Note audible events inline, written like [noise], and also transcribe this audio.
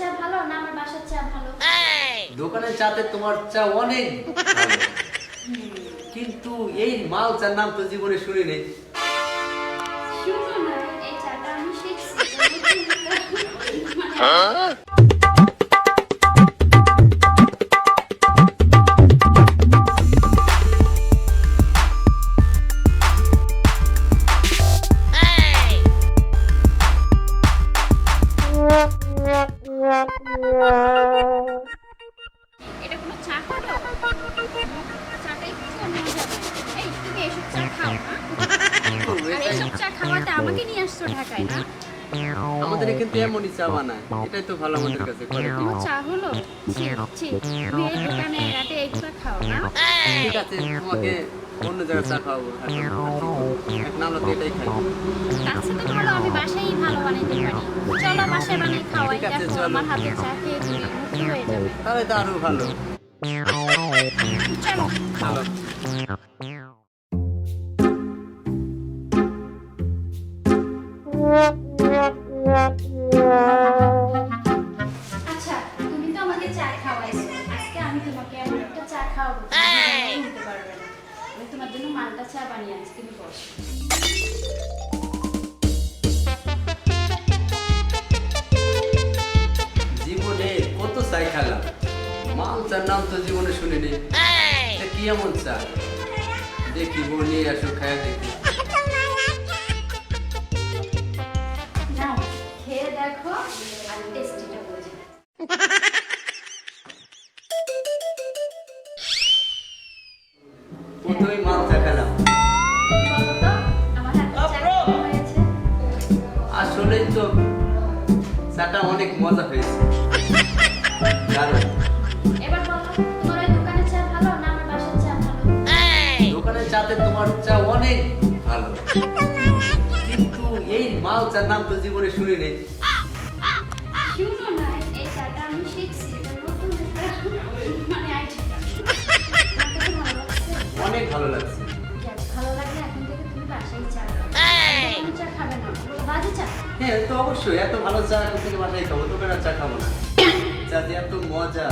চা ভালো? না আমার বাসার চা ভালো। দোকানের চাতে তোমার চা অনেক কিন্তু এই মাল চার নাম তো জীবনে শুনি নেই। শুনো না এটা কোনো চা হলো চাটাই কি মজা এই তুমি এসব চা খাও না? আর এসব চা খাওয়াতে আমাকে নিয়ে আসছো ঢাকায় না? আমাদের কিন্তু এমনই চা বানায়। এটাই তো ভালো আমাদের কাছে কোনো চা হলো? ছি ছি তুমি এই দোকানে রাতে এইগুলো খাও না? ঠিক আছে তোমাকে অন্য জায়গায় চা খাওয়াবো। এক না আমরা তো এটাই খাই। তার সাথে বানাইতে পারি। চলো বাসায় বানাই খাওয়াই। দেখো আমার হাতে চা খেয়ে তুমি মুক্তি হয়ে যাবে। তাহলে তো আরও ভালো। চলো। চলো। আচ্ছা তুমি তো আমাকে চা খাওয়াইছো। আজকে আমি তোমাকে এমন একটা চা খাওয়াবো তুমি পারবে না। আমি তোমার জন্য মালটা চা বানিয়ে আনছি তুমি বসো। চার নাম তো জীবনে শুনিনি। কি এমন চা দেখি বউ নিয়ে আসো খায়া দেখি। নাও আর টেস্টিটা মাল চা খেলাম তো আসলেই চাটা অনেক মজা হয়েছে। কারণ চাতে তোমার চা অনেক ভালো। কিন্তু এই মাল চার নাম তো জীবনে শুনি নেই। শুনো না এই চাটা আমি শিখছি এটা নতুন একটা মানে অনেক ভালো লাগছে। ভালো লাগলে এখন থেকে তুমি বাসায় চা চা খাবে না বাজে চা? হ্যাঁ তো অবশ্যই এত ভালো চা থেকে বাসায় খাব দোকানের চা খাব না? [coughs] চা যে এত মজা।